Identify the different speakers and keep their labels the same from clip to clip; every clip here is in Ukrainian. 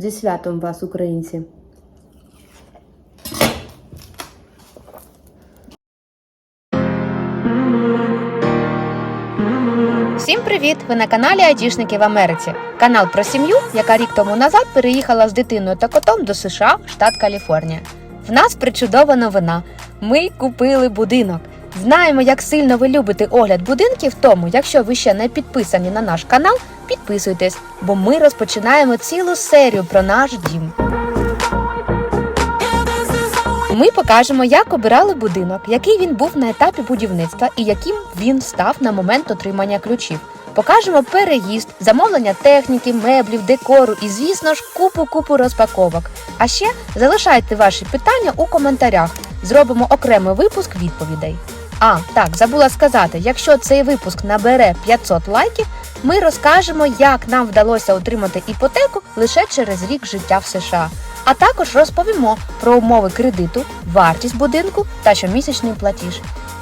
Speaker 1: Зі святом вас, українці!
Speaker 2: Всім привіт! Ви на каналі Айтішники в Америці. Канал про сім'ю, яка рік тому назад переїхала з дитиною та котом до США, штат Каліфорнія. В нас причудова новина. Ми купили будинок. Знаємо, як сильно ви любите огляд будинків, тому, якщо ви ще не підписані на наш канал, підписуйтесь, бо ми розпочинаємо цілу серію про наш дім. Ми покажемо, як обирали будинок, який він був на етапі будівництва і яким він став на момент отримання ключів. Покажемо переїзд, замовлення техніки, меблів, декору і, звісно ж, купу-купу розпаковок. А ще залишайте ваші питання у коментарях. Зробимо окремий випуск відповідей. А, так, забула сказати, якщо цей випуск набере 500 лайків, ми розкажемо, як нам вдалося отримати іпотеку лише через рік життя в США. А також розповімо про умови кредиту, вартість будинку та щомісячний платіж.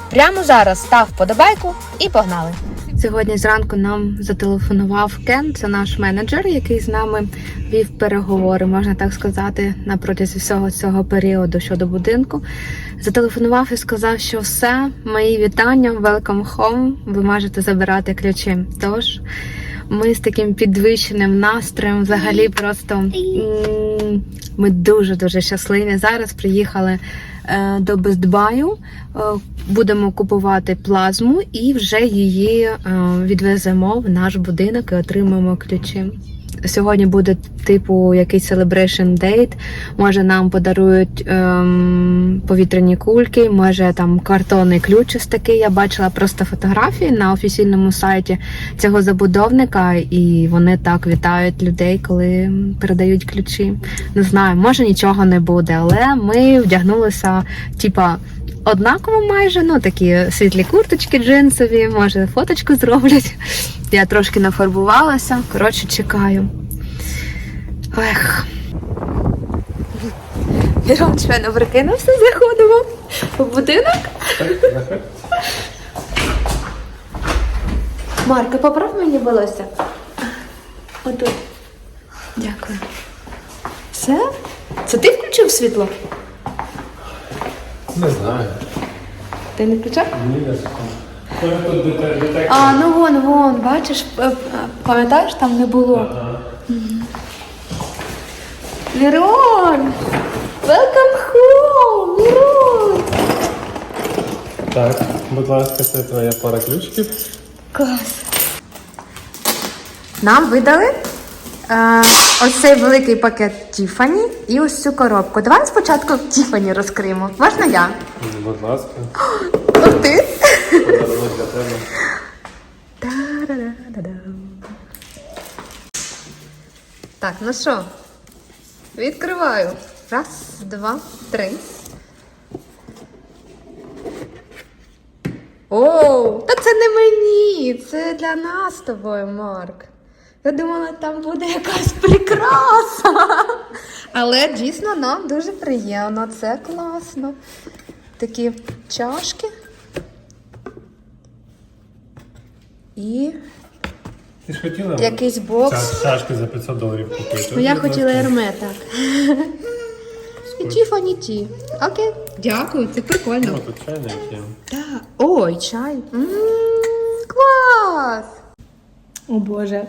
Speaker 2: Прямо зараз став вподобайку і погнали!
Speaker 1: Сьогодні зранку нам зателефонував Кен, це наш менеджер, який з нами вів переговори, можна так сказати, на протязі всього цього періоду щодо будинку. Зателефонував і сказав, що все, мої вітання, welcome home, ви можете забирати ключі. Тож ми з таким підвищеним настроєм, взагалі, просто ми дуже дуже щасливі. Зараз приїхали до Бестбаю. Е, будемо купувати плазму і вже її е, відвеземо в наш будинок і отримаємо ключі. Сьогодні буде типу якийсь celebration date. Може нам подарують ем, повітряні кульки, може там картонний ключ ось такий. Я бачила просто фотографії на офіційному сайті цього забудовника, і вони так вітають людей, коли передають ключі. Не знаю, може нічого не буде, але ми вдягнулися, типа. Однаково майже, ну такі світлі курточки джинсові, може фоточку зроблять. Я трошки нафарбувалася. Коротше, чекаю. Ех. Мірон щойно прикинувся, заходимо в будинок. Марка, поправ мені волосся. Отут. Дякую. Все? Це ти включив світло?
Speaker 3: Не знаю.
Speaker 1: Ти не включав?
Speaker 3: Ні, не знаю.
Speaker 1: А, ну вон, вон, бачиш, п- п- пам'ятаєш, там не було. Мірон! Welcome home! Мірон!
Speaker 3: Так, будь ласка, це твоя пара ключиків.
Speaker 1: Клас. Нам видали е, ось цей великий пакет Тіфані і ось цю коробку. Давай спочатку Тіфані розкриємо. Можна я?
Speaker 3: Будь ласка,
Speaker 1: ти!
Speaker 3: подарунок для тебе.
Speaker 1: Та-да-да-да-дам. Так, ну що? Відкриваю. Раз, два, три. Оу, та це не мені, це для нас з тобою, Марк. Я думала, там буде якась прикраса. Але дійсно нам дуже приємно, це класно. Такі чашки. І
Speaker 3: Ти ж хотіла
Speaker 1: якийсь бокс.
Speaker 3: чаш- чашки за 500 доларів купити?
Speaker 1: Ну, я хотіла. Ерме, так. І Тіфані ті. Окей. Дякую, це
Speaker 3: Ну,
Speaker 1: прикольно.
Speaker 3: тут чайник є.
Speaker 1: Так. Ой, чай. М! О Боже.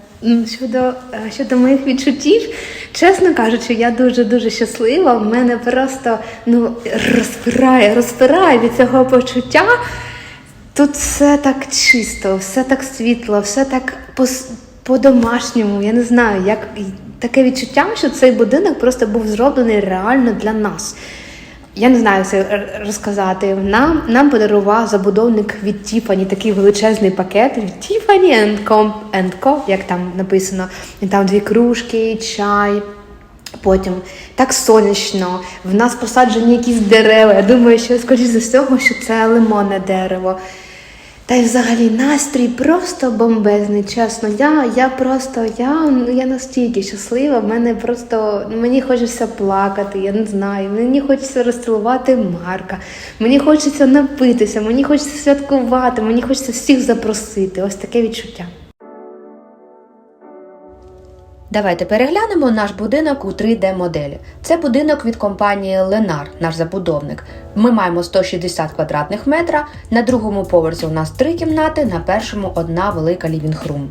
Speaker 1: Щодо, е, щодо моїх відчуттів, чесно кажучи, я дуже-дуже щаслива. В мене просто ну, розпирає, розпирає від цього почуття. Тут все так чисто, все так світло, все так по-домашньому. Я не знаю, як таке відчуття, що цей будинок просто був зроблений реально для нас. Я не знаю це розказати. Нам, нам подарував забудовник від Тіфані такий величезний пакет від Тіфані Co, як там написано. І там дві кружки, чай. Потім так сонячно, в нас посаджені якісь дерева. Я думаю, що скоріш за всього, що це лимонне дерево. Та й взагалі настрій просто бомбезний, чесно. Я, я просто я, ну, я настільки щаслива. В мене просто мені хочеться плакати, я не знаю. Мені хочеться розцілувати Марка, мені хочеться напитися, мені хочеться святкувати, мені хочеться всіх запросити. Ось таке відчуття.
Speaker 2: Давайте переглянемо наш будинок у 3D-моделі. Це будинок від компанії Ленар, наш забудовник. Ми маємо 160 квадратних метра. На другому поверсі у нас три кімнати, на першому одна велика лівінг-рум.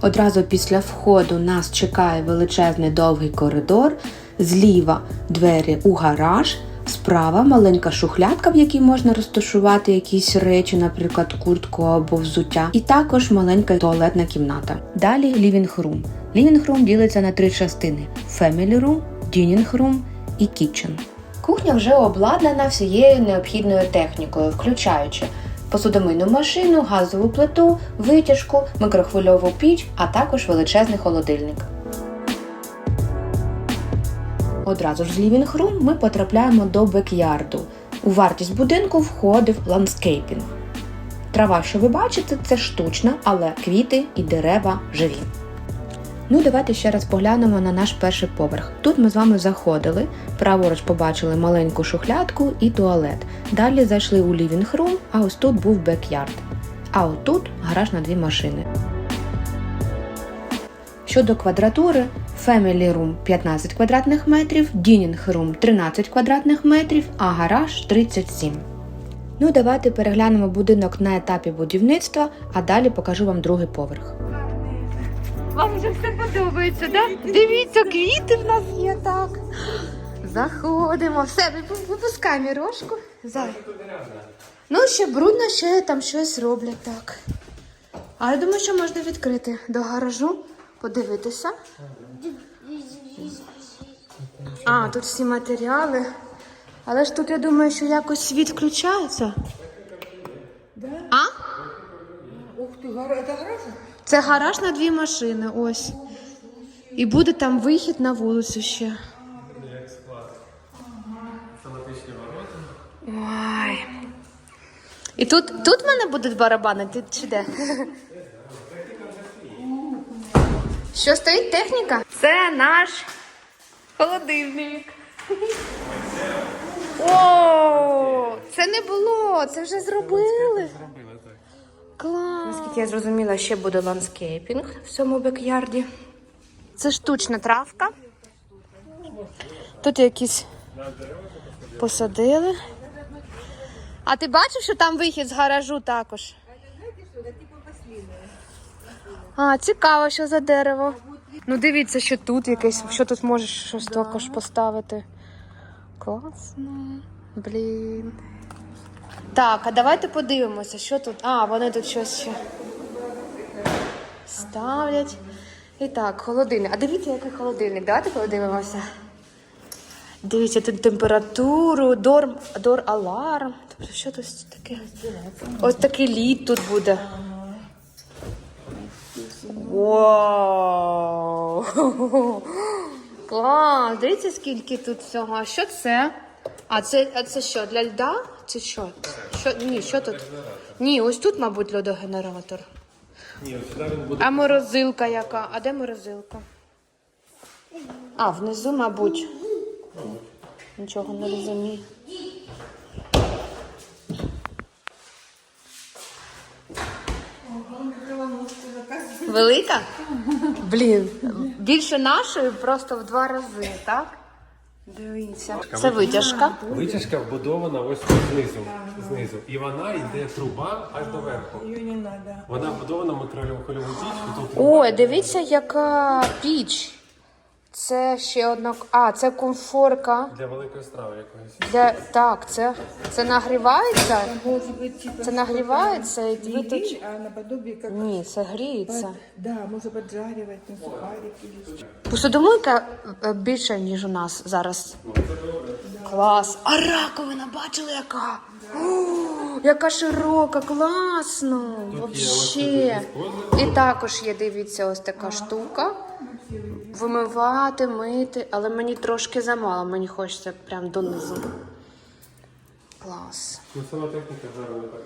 Speaker 2: Одразу після входу нас чекає величезний довгий коридор, зліва двері у гараж, справа маленька шухлядка, в якій можна розташувати якісь речі, наприклад, куртку або взуття, і також маленька туалетна кімната. Далі room. Living room ділиться на три частини: family room, dining room і kitchen. Кухня вже обладнана всією необхідною технікою, включаючи посудомийну машину, газову плиту, витяжку, микрохвильову піч, а також величезний холодильник. Одразу ж з Living Room ми потрапляємо до бекярду. У вартість будинку входив ландскейпінг. Трава, що ви бачите, це штучна, але квіти і дерева живі. Ну, давайте ще раз поглянемо на наш перший поверх. Тут ми з вами заходили, праворуч побачили маленьку шухлядку і туалет. Далі зайшли у лівінг рум, а ось тут був бекярд. А отут гараж на дві машини. Щодо квадратури, Family Room 15 квадратних метрів, Dining Room 13 квадратних метрів, а гараж 37. Ну, давайте переглянемо будинок на етапі будівництва, а далі покажу вам другий поверх.
Speaker 1: Вам вже все подобається, так? Дивіться, квіти в нас є так. Заходимо, все, випу- випускай мірошку. Зай. Ну, ще брудно, ще там щось роблять так. А я думаю, що можна відкрити до гаражу, подивитися. А, тут всі матеріали. Але ж тут я думаю, що якось світ включається. А?
Speaker 4: Ух ты, гора- это гараж?
Speaker 1: Це гараж на дві машини, ось. І буде там вихід на вулицю ще. Ой. І тут, тут мене будуть барабани, чи де? Що стоїть техніка? Це наш холодильник. О, це не було, це вже зробили. Я зрозуміла, ще буде ландскейпінг в цьому бекярді. Це штучна травка. Тут якісь посадили. А ти бачив, що там вихід з гаражу також? А, цікаво, що за дерево. Ну дивіться, що тут якесь, що тут можеш щось також поставити. Класно. Блін. Так, а давайте подивимося, що тут. А, вони тут щось ще ставлять. І так, холодильник. А дивіться, який холодильник. Давайте подивимося. Дивіться, тут температуру, дор, дор аларм. Тобто, що тут таке? Ось такий лід тут буде. Вау! Клас! Дивіться, скільки тут всього. А що це? А це, а це що, для льда? Чи що? що? Ні, що тут? Ні, ось тут, мабуть, льодогенератор. А морозилка яка? А де морозилка? А, внизу, мабуть. Нічого не розумію. Велика? Блін, більше нашої просто в два рази, так? Дивіться. Це витяжка.
Speaker 3: Витяжка вбудована ось тут знизу. знизу. І вона йде труба аж до верху. Вона вбудована в микрохвильову піч.
Speaker 1: Ой, дивіться, яка піч. Це ще одна. А, це комфорка.
Speaker 3: Для великої страви якоїсь.
Speaker 1: Для... Так, це, це нагрівається. Це нагрівається і ви тут.
Speaker 4: а наподобие как...
Speaker 1: Ні, це гріється.
Speaker 4: Да, на сухарики.
Speaker 1: Посудомийка е, більше, ніж у нас зараз. Клас. А раковина, бачили яка? О, яка широка, класно. Вообще. І також є, дивіться, ось така штука. Вимивати, мити, але мені трошки замало, мені хочеться прям донизу. Клас.
Speaker 3: Ну, сама техніка гарна також.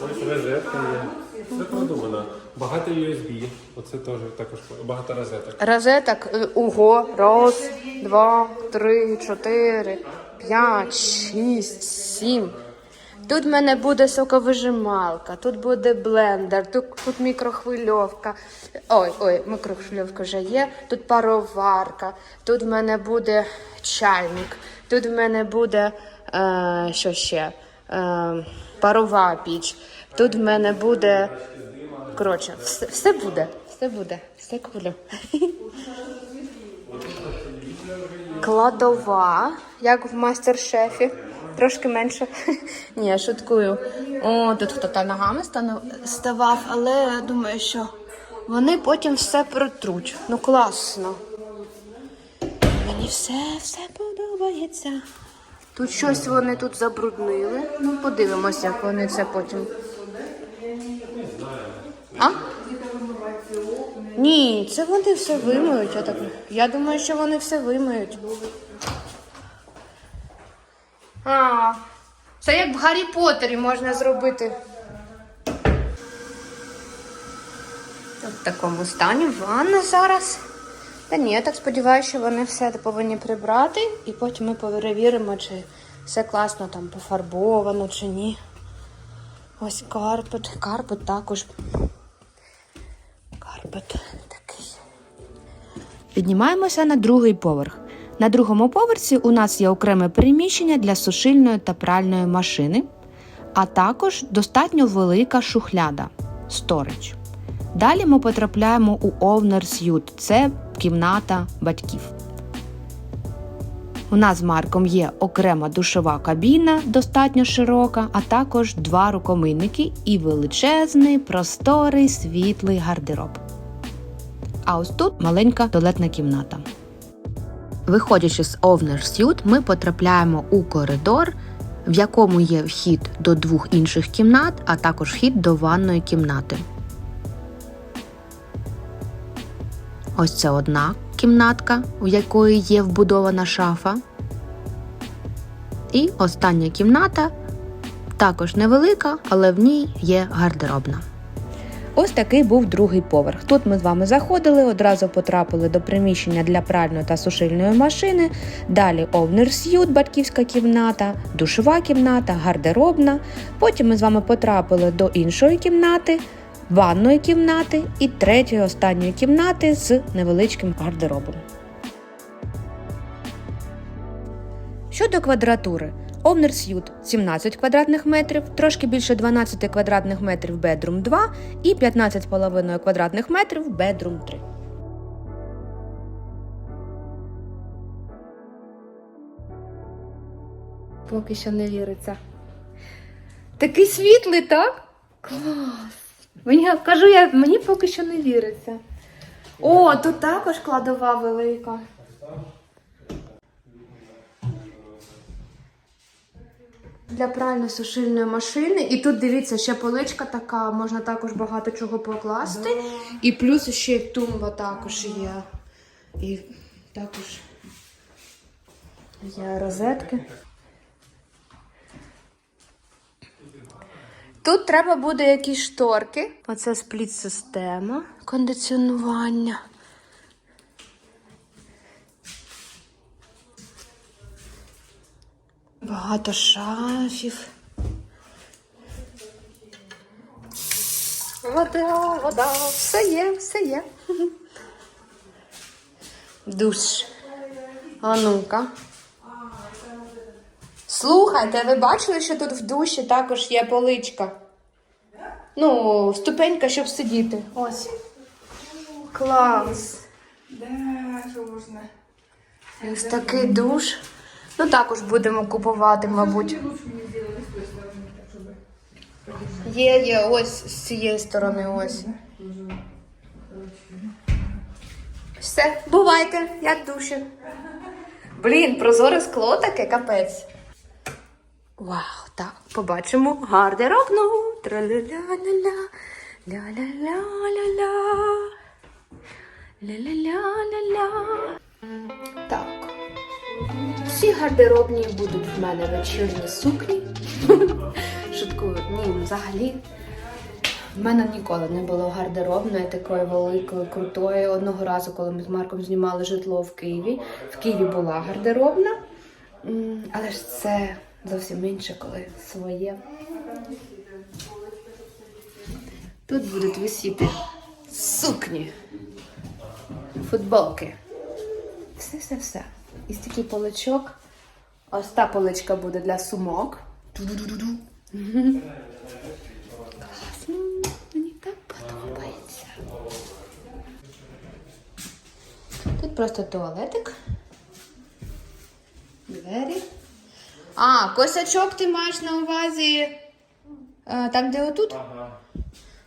Speaker 3: Ось розетка є. Все продумано. Багато USB. Оце теж також багато розеток.
Speaker 1: Розеток, е, ого, раз, два, три, чотири, п'ять, шість, сім. Тут в мене буде соковижималка, тут буде блендер, тут, тут мікрохвильовка. Ой, ой, мікрохвильовка вже є. Тут пароварка, тут в мене буде чайник, тут в мене буде е, що ще? Е, парова піч. Тут в мене буде. Коротше, все, все буде, все буде, все куплю. Кладова, як в мастер-шефі. Трошки менше. Ні, шуткую. О, тут хто-то ногами стану- ставав, але я думаю, що вони потім все протруть. Ну класно. Мені все, все подобається. Тут щось вони тут забруднили. Ну, подивимось, як вони це потім. А? Ні, це вони все вимиють. Я, так... я думаю, що вони все вимиють. А, це як в Гаррі Поттері можна зробити. В такому стані ванна зараз. Та ні, я так сподіваюся, що вони все повинні прибрати, і потім ми перевіримо, чи все класно там пофарбовано, чи ні. Ось карпет. Карпет також. Карпет такий.
Speaker 2: Піднімаємося на другий поверх. На другому поверсі у нас є окреме приміщення для сушильної та пральної машини, а також достатньо велика шухляда сторич. Далі ми потрапляємо у Owner's Suite – це кімната батьків. У нас з Марком є окрема душова кабіна, достатньо широка, а також два рукомийники і величезний, просторий, світлий гардероб. А ось тут маленька туалетна кімната. Виходячи з Owner's Suite, ми потрапляємо у коридор, в якому є вхід до двох інших кімнат, а також вхід до ванної кімнати. Ось це одна кімнатка, у якої є вбудована шафа. І остання кімната також невелика, але в ній є гардеробна. Ось такий був другий поверх. Тут ми з вами заходили, одразу потрапили до приміщення для пральної та сушильної машини. Далі Suite, батьківська кімната, душова кімната, гардеробна. Потім ми з вами потрапили до іншої кімнати, ванної кімнати і третьої останньої кімнати з невеличким гардеробом. Щодо квадратури. Suite 17 квадратних метрів, трошки більше 12 квадратних метрів Bedroom 2 і 15,5 квадратних метрів Bedroom 3.
Speaker 1: Поки що не віриться. Такий світлий, так? Клас! Мені кажу, я, мені поки що не віриться. О, тут також кладова велика. Для прально-сушильної машини. І тут дивіться, ще поличка така, можна також багато чого покласти. І плюс ще й тумба також є. І також є розетки. Тут треба буде якісь шторки. Оце спліт-система кондиціонування. Багато шафів. Вода, вода, все є, все є. Душ. А ну-ка. Слухайте, ви бачили, що тут в душі також є поличка? Ну, ступенька, щоб сидіти. Ось. Клас. Ось такий душ. Ну, також будемо купувати, мабуть. Є, є, ось з цієї сторони, ось. Все, бувайте, я в душі. Блін, прозоре скло таке, капець. Вау, так, побачимо гардеробну. Тра-ля-ля-ля-ля, ля-ля-ля-ля-ля, ля-ля-ля-ля-ля. Так. Всі гардеробні будуть в мене вечірні сукні. Шуткую, ні, взагалі. В мене ніколи не було гардеробної такої великої, крутої. Одного разу, коли ми з Марком знімали житло в Києві, в Києві була гардеробна. Але ж це зовсім інше, коли своє. Тут будуть висіти сукні, футболки. Все-все-все. І стільки поличок. Ось та поличка буде для сумок. Ду-ду-ду-ду-ду. Класно. Мені так подобається. Тут просто туалетик. Двері. А, косячок ти маєш на увазі. е, Там, де отут?
Speaker 3: Ага.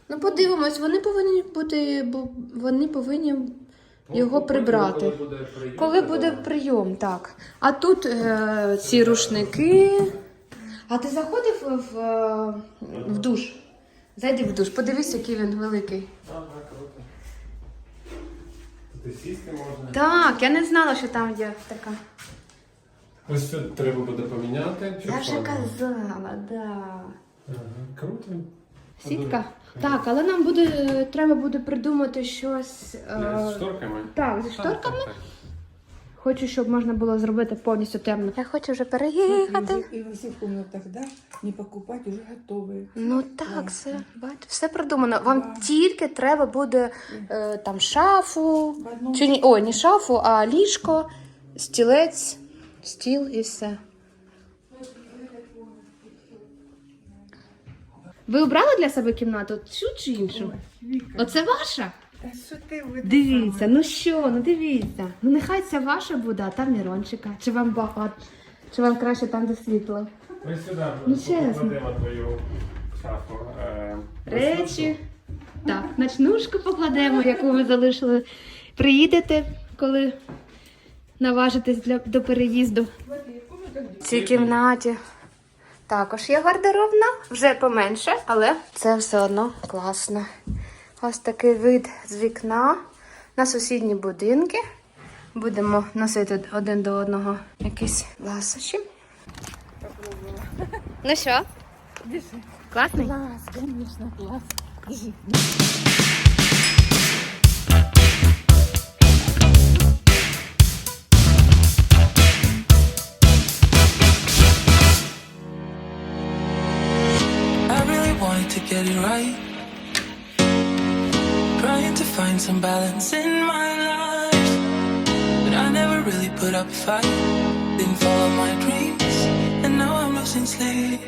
Speaker 1: Ну, подивимось, вони повинні бути, бо вони повинні його прибрати.
Speaker 3: Коли буде прийом,
Speaker 1: так. А тут е, ці рушники. А ти заходив в, в, в душ? Зайди в душ, подивись, який він великий.
Speaker 3: Тут сісти можна.
Speaker 1: Так, я не знала, що там є така.
Speaker 3: Ось тут треба буде поміняти.
Speaker 1: Я вже казала, да.
Speaker 3: Ага, круто.
Speaker 1: Сітка? Так, але нам буде треба буде придумати щось.
Speaker 3: З
Speaker 1: Е,
Speaker 3: шторками?
Speaker 1: так, зі шторками.
Speaker 3: Так, так,
Speaker 1: Хочу, щоб можна було зробити повністю темно. Я хочу вже переїхати.
Speaker 4: И во всех комнатах, да, не покупать уже готовые.
Speaker 1: Ну так, все, бачите, все продумано. Вам тільки треба буде е, там шафу. Чи ні, ой, не шафу, а ліжко, стілець, стіл і все. Ви обрали для себе кімнату цю чи іншу? Оце ваша?
Speaker 4: Да что ты вы
Speaker 1: Дивіться, ну що, ну дивіться. Ну нехай ця ваша буде, а там Мірончика. Чи вам багато? Чи вам краще там, де світло?
Speaker 3: Ми сюди
Speaker 1: Ну, чесно.
Speaker 3: покладемо твою шафу. е,
Speaker 1: Речі. Так, ночнушку покладемо, яку ви залишили. Приїдете, коли наважитесь для, до переїзду. В цій кімнаті також є гардеробна, вже поменше, але це все одно класно. Ось такий вид з вікна на сусідні будинки. Будемо носити один до одного якісь ласощі. Ну що? Класний?
Speaker 4: Класс, конечно, класс.
Speaker 5: Find some balance in my life. But I never really put up a fight. Didn't follow my dreams. And now I'm losing sleep.